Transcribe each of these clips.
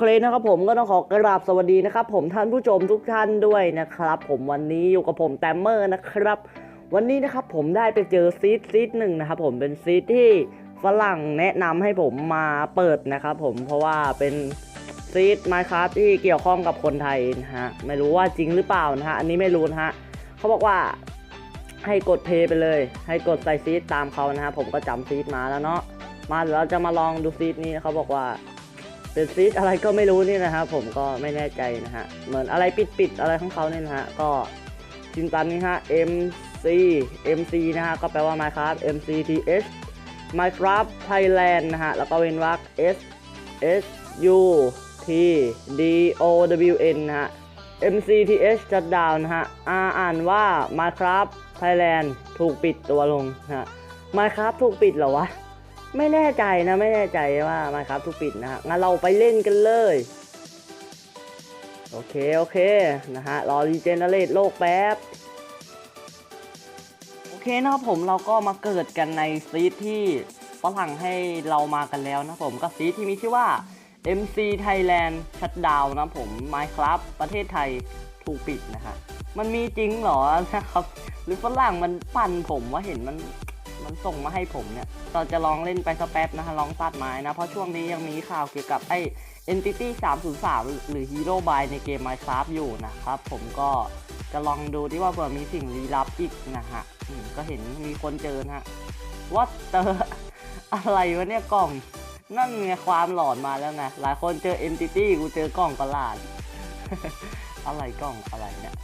เคนะครับผมก็ต้องขอกราบสวัสดีนะครับ ผมท่านผู้ชมทุกท่านด้วยนะครับ ผมวันนี้อยู่กับผมแตมเมอร์นะครับ วันนี้นะครับผมได้ไปเจอซีดซีดหนึ่งนะครับผมเป็นซีดที่ฝรั่งแนะนำให้ผมมาเปิดนะครับผมเพราะว่าเป็นซีดไมครับที่เกี่ยวข้องกับคนไทยนะฮะไม่รู้ว่าจริงหรือเปล่านะฮะอันนี้ไม่รู้นะฮะเขาบอกว่าให้กดเพย์ไปเลย ให้กดใส่ซีดตามเขานะฮะผมก็จำซีดมาแล้วเนาะมาเดี๋ยวเราจะมาลองดูซีดนี้เขาบอกว่า เป็นซีดอะไรก็ไม่รู้นี่นะครับผมก็ไม่แน่ใจนะฮะเหมือนอะไรปิดๆอะไรของเขาเนี่ยนะฮะก็จินตันนี่ฮะ MC MC นะฮะก็แปลว่า Minecraft MCTH Minecraft Thailand นะฮะแล้วก็เว้นวรรค S S U T D O W N นะฮะ MCTH จัดดาวนะฮะอ่าอ่านว่า Minecraft Thailand ถูกปิดตัวลงนะฮะ Minecraft ถูกปิดเหรอวะ ไม่แน่ใจนะไม่แน่ใจว่ามาครับทุกปิดนะฮะงั้นเราไปเล่นกันเลย โอเค โอเค นะฮะ รอรีเจนเนเรตโลกแป๊บ โอเคนะครับผมเราก็มาเกิดกันในซีทที่ฝรั่งให้เรามากันแล้วนะผมกับซีทที่มีชื่อว่า MC Thailand Shutdown นะผม Minecraft ประเทศไทยถูกปิดนะฮะ มันมีจริงเหรอนะครับ หรือฝรั่งมันปั่นผมว่าเห็นมัน มันส่งมาให้ผมเนี่ยเราจะลองเล่นไปสักแป๊บนะฮะลองตัดไม้นะ เพราะช่วงนี้ยังมีข่าวเกี่ยวกับไอ้ Entity 303 หรือ Hero by ในเกม Minecraft อยู่นะครับ ผมก็จะลองดูที่ว่าเผื่อมีสิ่งลี้ลับอีกนะฮะอืมก็เห็นมีคนเจอนะฮะว่าเจออะไรวะเนี่ยกล่องนั่นไงความหลอนมาแล้วไงหลายคนเจอ Entity กูเจอกล่องประหลาดอะไรกล่องอะไรเนี่ย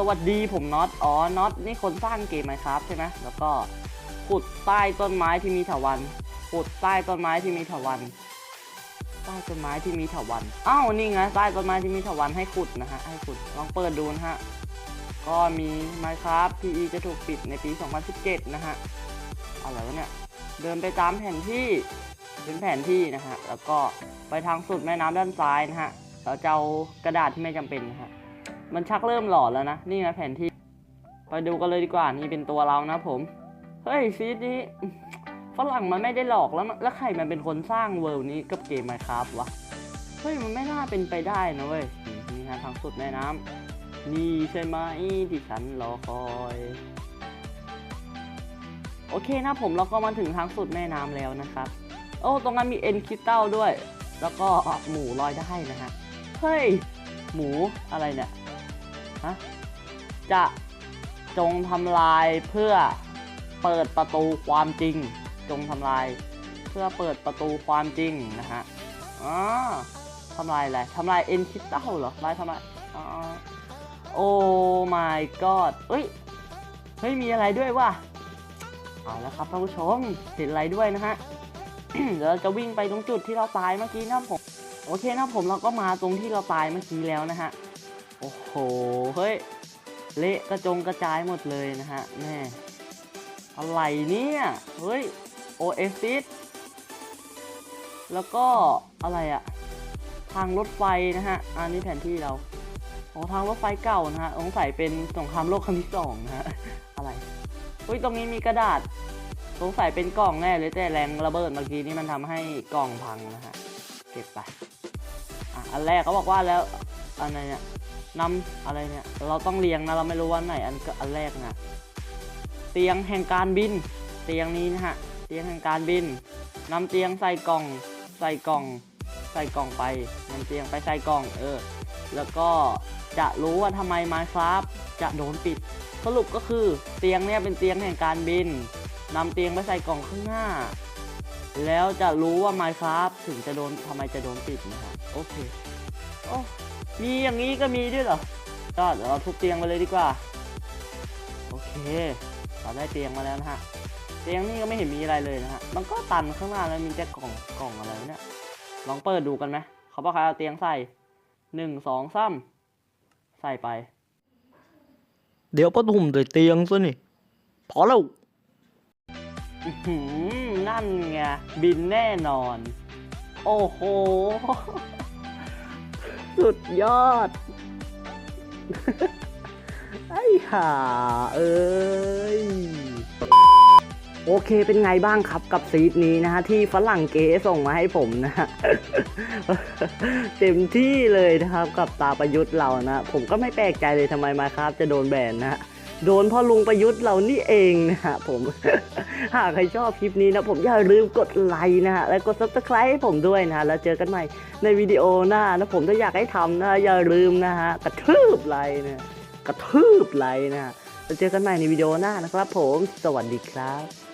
สวัสดีผมน็อต อ๋อ น็อตนี่คนสร้างเกมไหมครับใช่ไหมแล้วก็ขุดใต้ต้นไม้ที่มีเถาวันขุดใต้ต้นไม้ที่มีเถาวันใต้ต้นไม้ที่มีเถาวันอ้าว นี่ไง ใต้ต้นไม้ที่มีเถาวันให้ขุดนะฮะ ให้ขุด ลองเปิดดูนะฮะ ก็มี Minecraft PE จะถูกปิดในปี 2017 นะฮะ อะไรวะเนี่ย เดินไปตามแผนที่เป็นแผนที่นะฮะ แล้วก็ไปทางสุดแม่น้ำด้านซ้ายนะฮะ เราจะเอากระดาษที่ไม่จำเป็นนะฮะ มันชักเริ่มหลอนแล้วนะ นี่นะแผนที่ ไปดูกันเลยดีกว่า นี่เป็นตัวเรานะผม เฮ้ยซีดนี้ฝรั่งมันไม่ได้หลอกแล้วแล้วใครมันเป็นคนสร้างเวิลด์นี้กับเกมไมครับวะ เฮ้ยมันไม่น่าเป็นไปได้นะเว้ย นี่ฮะทางสุดแม่น้ำนี่ใช่ไหมที่ฉันรอคอยโอเคนะผมเราก็มาถึงทางสุดแม่น้ำแล้วนะครับ โอ้ตรงนั้นมีเอ็นคิสตัลด้วย แล้วก็หมูลอยได้นะฮะ เฮ้ย หมูอะไรเนี่ย ฮะจะจงทำลายเพื่อเปิดประตูความจริง จงทำลายเพื่อเปิดประตูความจริงนะฮะอ๋อทำลายอะไรทำลายเอ็นคิสตัลเหรอลายทำลายอ๋อโอ้ my god เอ้ยเฮ้ยมีอะไรด้วยวะเอาล้วครับท่านผู้ชมเห็นอะไรด้วยนะฮะเดี๋ยวเราจะวิ่งไปตรงจุดที่เราตายเมื่อกี้นะผมโอเคนะผมเราก็มาตรงที่เราตายเมื่อกี้แล้วนะฮะ โอ้โห เฮ้ย เละกระจงกระจายหมดเลยนะฮะแม่อะไรเนี่ย เฮ้ยโอเอซิสแล้วก็อะไรอะทางรถไฟนะฮะ อันนี้แผนที่เราโอ้ทางรถไฟเก่านะฮะสงสัยเป็นสงครามโลกครั้งที่สองนะฮะ อะไรเฮ้ยตรงนี้มีกระดาษ สงสัยเป็นกล่องแน่เลยแต่แรงระเบิดเมื่อกี้นี่มันทำให้กล่องพังนะฮะ เก็บไป อะ อันแรกเขาบอกว่าแล้วอันไหนเนี่ย นำอะไรเนี่ย เราต้องเรียงนะ เราไม่รู้ว่าไหนอันก็อันแรกนะ เตียงแห่งการบิน เตียงนี้นะฮะ เตียงแห่งการบินนำเตียงใส่กล่อง ใส่กล่อง ใส่กล่องไปนำเตียงไปใส่กล่อง เออ แล้วก็จะรู้ว่าทำไม Minecraft จะโดนปิด สรุปก็คือเตียงเนี่ยเป็นเตียงแห่งการบินนำเตียงไปใส่กล่องข้างหน้า แล้วจะรู้ว่า Minecraft ถึงจะโดนทำไมจะโดนปิดนะฮะโอเคโอ้ มีอย่างนี้ก็มีด้วยเหรอ ก็เดี๋ยวเราทุบเตียงไปเลยดีกว่า โอเค เราได้เตียงมาแล้วนะฮะ เตียงนี่ก็ไม่เห็นมีอะไรเลยนะฮะ มันก็ตันข้างหน้าแล้วมีแต่กล่องกล่องอะไรวะเนี่ย ลองเปิดดูกันไหม เขาบอกใครเอาเตียงใส่หนึ่งสองสามใส่ไป เดี๋ยวปฐมด้วยเตียงซะนี่ พอแล้วอื้อหือนั่นไง บินแน่นอน โอ้โห สุดยอด ไอ้ห่าเอ้ย โอเคเป็นไงบ้างครับกับซีดนี้นะฮะ ที่ฝรั่งเก๋ส่งมาให้ผมนะฮะ เต็มที่เลยนะครับกับตาประยุทธ์เรานะ ผมก็ไม่แปลกใจเลยทำไมมาครับจะโดนแบนนะฮะ โดนพ่อลุงประยุทธ์เรานี่เองนะฮะผม หากใครชอบคลิปนี้นะ ผมอย่าลืมกดไลค์นะฮะ และกด subscribe ให้ผมด้วยนะฮะแล้วเจอกันใหม่ในวิดีโอหน้านะผมถ้าอยากให้ทำนะอย่าลืมนะฮะ กระทืบไลค์นะ กระทืบไลค์นะแล้วเจอกันใหม่ในวิดีโอหน้านะครับผม สวัสดีครับ